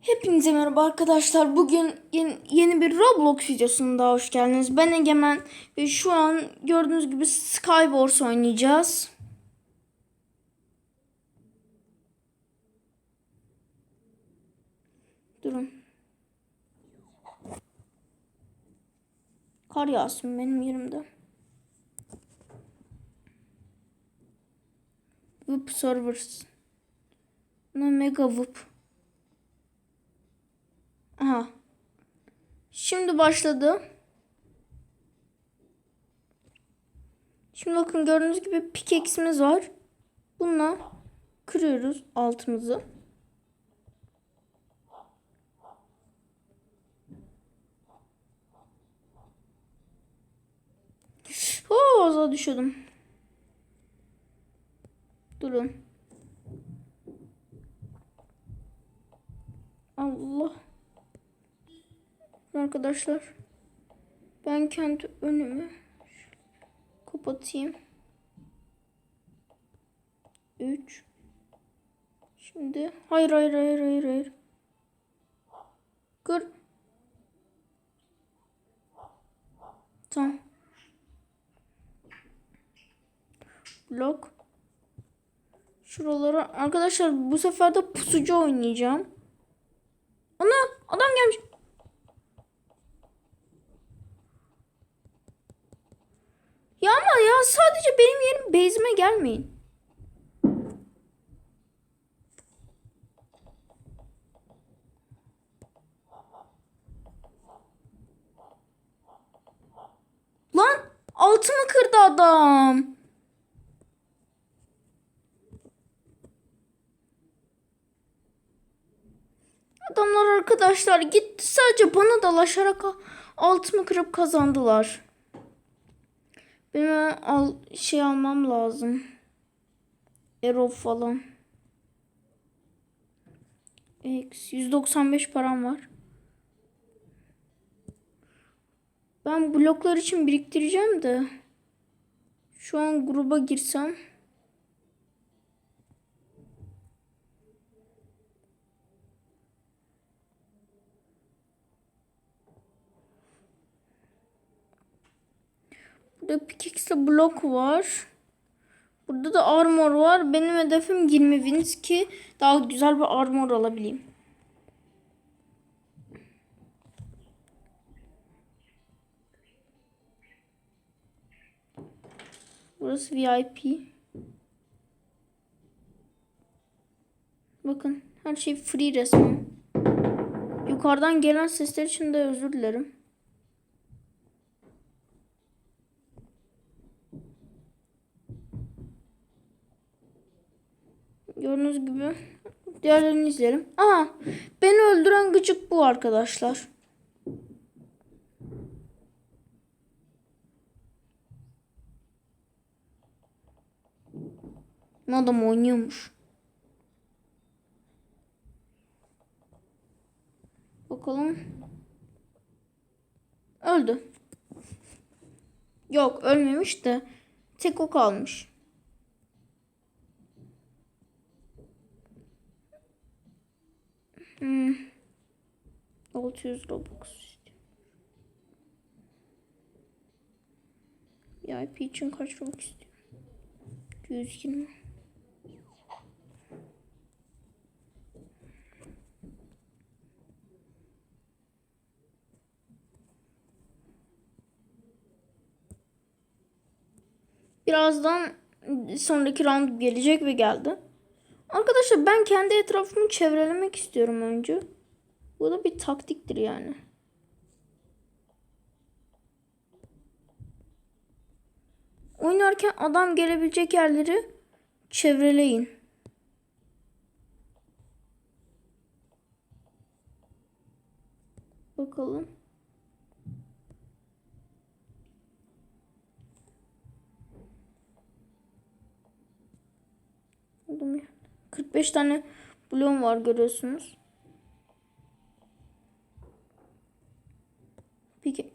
Hepinize merhaba arkadaşlar. Bugün yeni, yeni bir Roblox videosuna daha hoş geldiniz. Ben Egemen ve şu an gördüğünüz gibi Skywars oynayacağız. Durun. Kar yağsın benim yerimde. Whoop servers. Buna mega whoop. Aha. Şimdi başladı. Şimdi bakın gördüğünüz gibi pickaxe'imiz var. Bununla kırıyoruz altımızı. Oo, az düşüyordum. Durun. Allah. Arkadaşlar. Ben kendi önümü kapatayım. 3 Şimdi hayır hayır hayır hayır hayır. Kır. Tamam. Blok. Şuralara arkadaşlar bu sefer de pusucu oynayacağım. Ana adam gelmiş. Ya ama ya sadece benim yerim base'ime gelmeyin. Lan altımı kırdı adam. Adamlar arkadaşlar gitti sadece bana dalaşarak altımı kırıp kazandılar. Benim al şey almam lazım. Arrow falan. X 195 param var. Ben bloklar için biriktireceğim de. Şu an gruba girsem. Burada pickaxe blok var. Burada da armor var. Benim hedefim 20 wins ki daha güzel bir armor alabileyim. Burası VIP. Bakın her şey free resmen. Yukarıdan gelen sesler için de özür dilerim. Gördüğünüz gibi diğerlerini izleyelim. Aha beni öldüren gıcık bu arkadaşlar. Adam oynuyormuş. Bakalım. Öldü. Yok ölmemiş de tek o kalmış. Hmm. 600 Robux. VIP için kaç Robux istiyorum? 120. Birazdan sonraki round gelecek ve geldi. Arkadaşlar ben kendi etrafımı çevrelemek istiyorum önce. Bu da bir taktiktir yani. Oynarken adam gelebilecek yerleri çevreleyin. Bakalım. 5 tane bloğum var görüyorsunuz. Peki.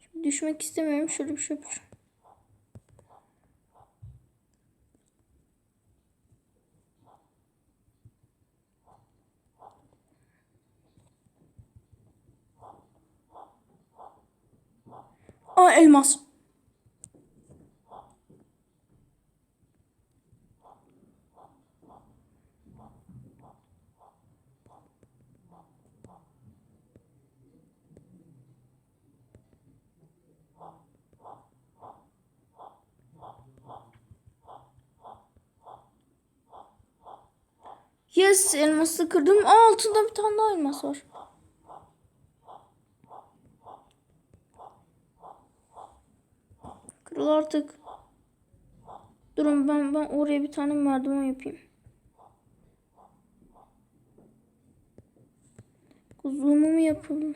Şimdi düşmek istemiyorum. Şöyle bir şey yapacağım. Aa elmas. Yes elması kırdım. Aa altında bir tane daha elmas var. Kırıl artık. Durun ben ben oraya bir tane merdiven yapayım. Kuzumu mu yapalım?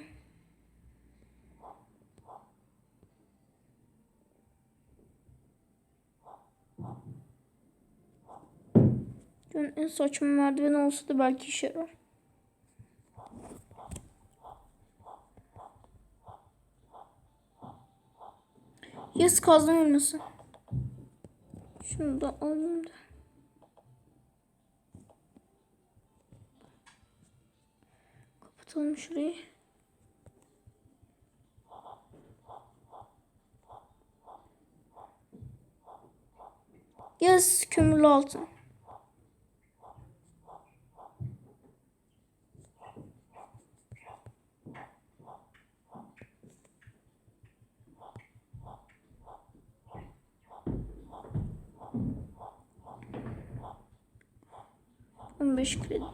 En saçma merdiven olsa da belki işe yarar. Yes kazma elması. Şunu da alayım da. Kapatalım şurayı. Yes kömürlü altın. On beş kredi.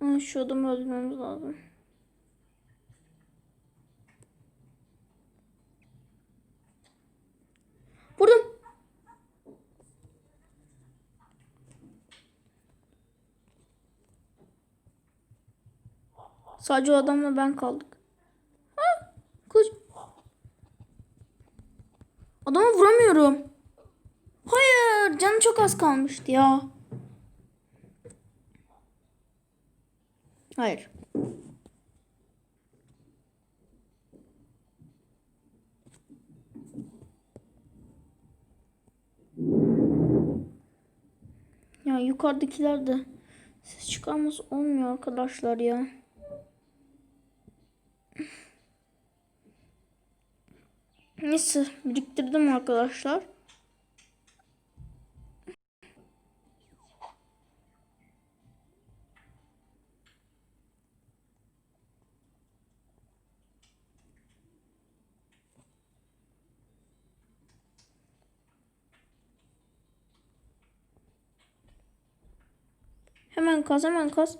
Nerede şu adamı öldürmemiz lazım. Vurdum. Sadece o adamla ben kaldık. Az kalmıştı ya. Hayır. Ya yukarıdakiler de ses çıkarması olmuyor arkadaşlar ya. Neyse biriktirdim arkadaşlar. Hemen kaz hemen kaz.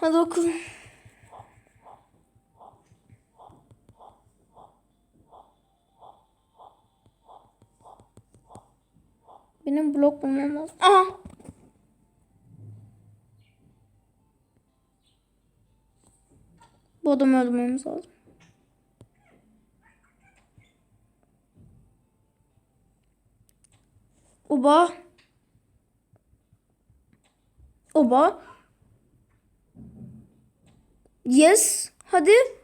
Hadi bakalım. Benim blok bulmam lazım. Aha. Bu adamı öldürmemiz lazım. Oba. Oba. Yes. Hadi.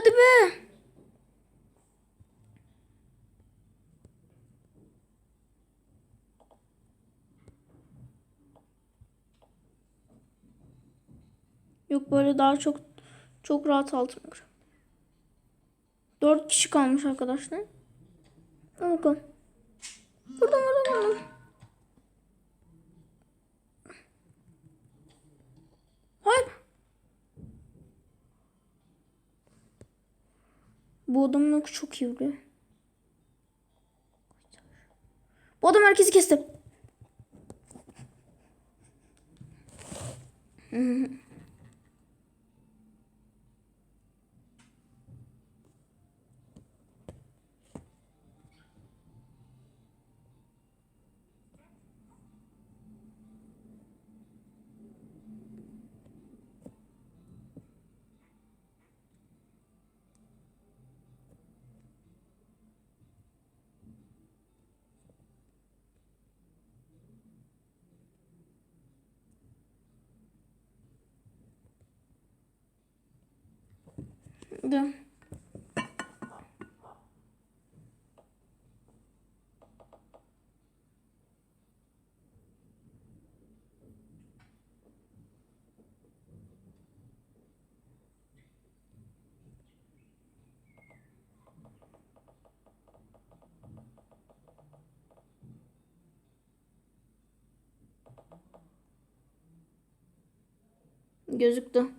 Hadi be. Yok böyle daha çok çok rahat altın var. Dört kişi kalmış arkadaşlar. Al bakalım. adamın oku çok iyi vuruyor. Bu adam herkesi kesti. Dur. Gözüktü.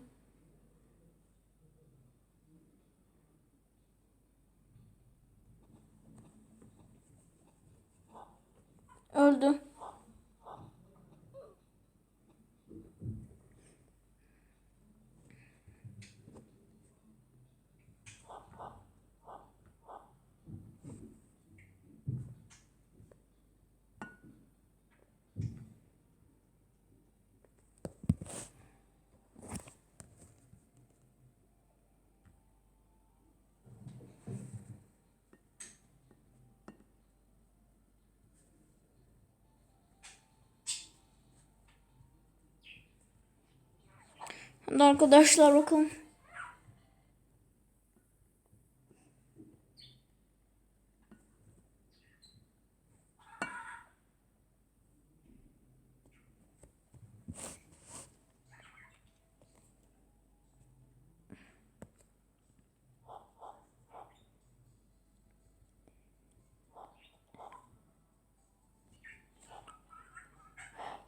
Öldü. Hadi arkadaşlar bakalım.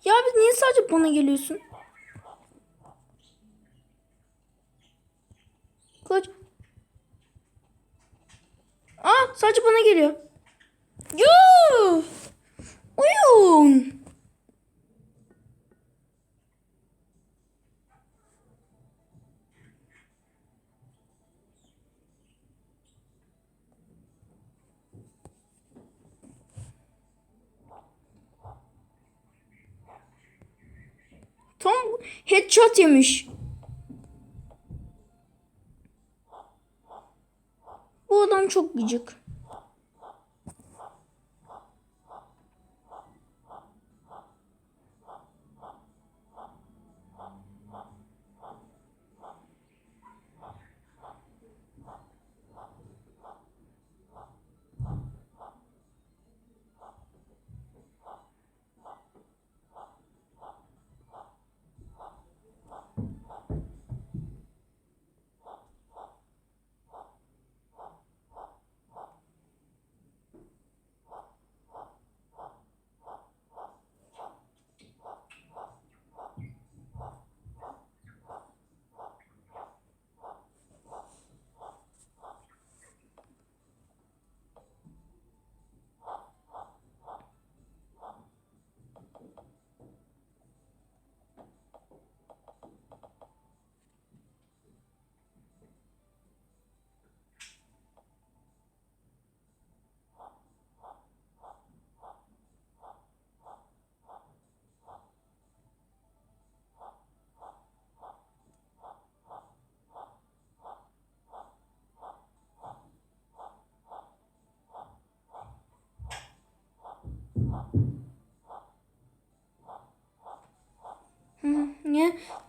Ya abi niye sadece bana geliyorsun? Kılıç. Aa sadece bana geliyor. Yuh! Oyun. Tam headshot yemiş. Bu adam çok gıcık.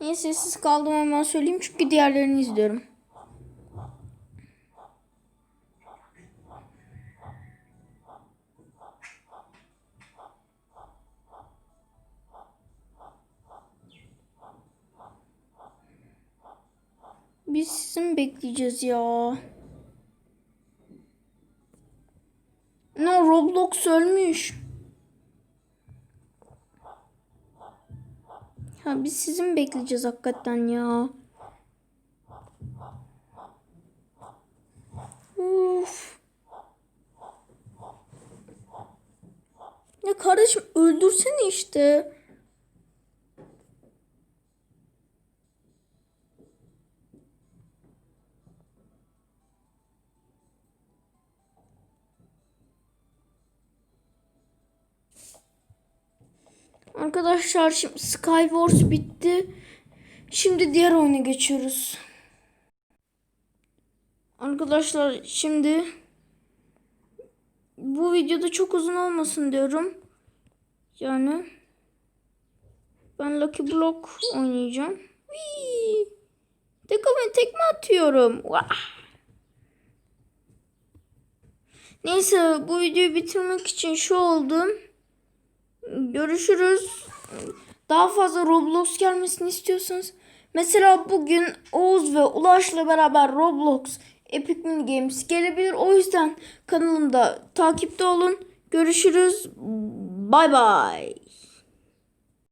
Niye? Sessiz kaldım hemen söyleyeyim çünkü diğerlerini izliyorum. Biz sizi mi bekleyeceğiz ya? Ne Roblox ölmüş. Ya biz sizi mi bekleyeceğiz hakikaten ya? Uf. Ya kardeşim öldürsene işte. Arkadaşlar şimdi Skywars bitti. Şimdi diğer oyuna geçiyoruz. Arkadaşlar şimdi bu videoda çok uzun olmasın diyorum. Yani ben Lucky Block oynayacağım. Whee! Tekme tekme atıyorum. Vah! Neyse bu videoyu bitirmek için şu oldum. Görüşürüz. Daha fazla Roblox gelmesini istiyorsanız mesela bugün Oğuz ve Ulaş'la beraber Roblox Epic Mini Games gelebilir. O yüzden kanalımda takipte olun. Görüşürüz. Bay bay.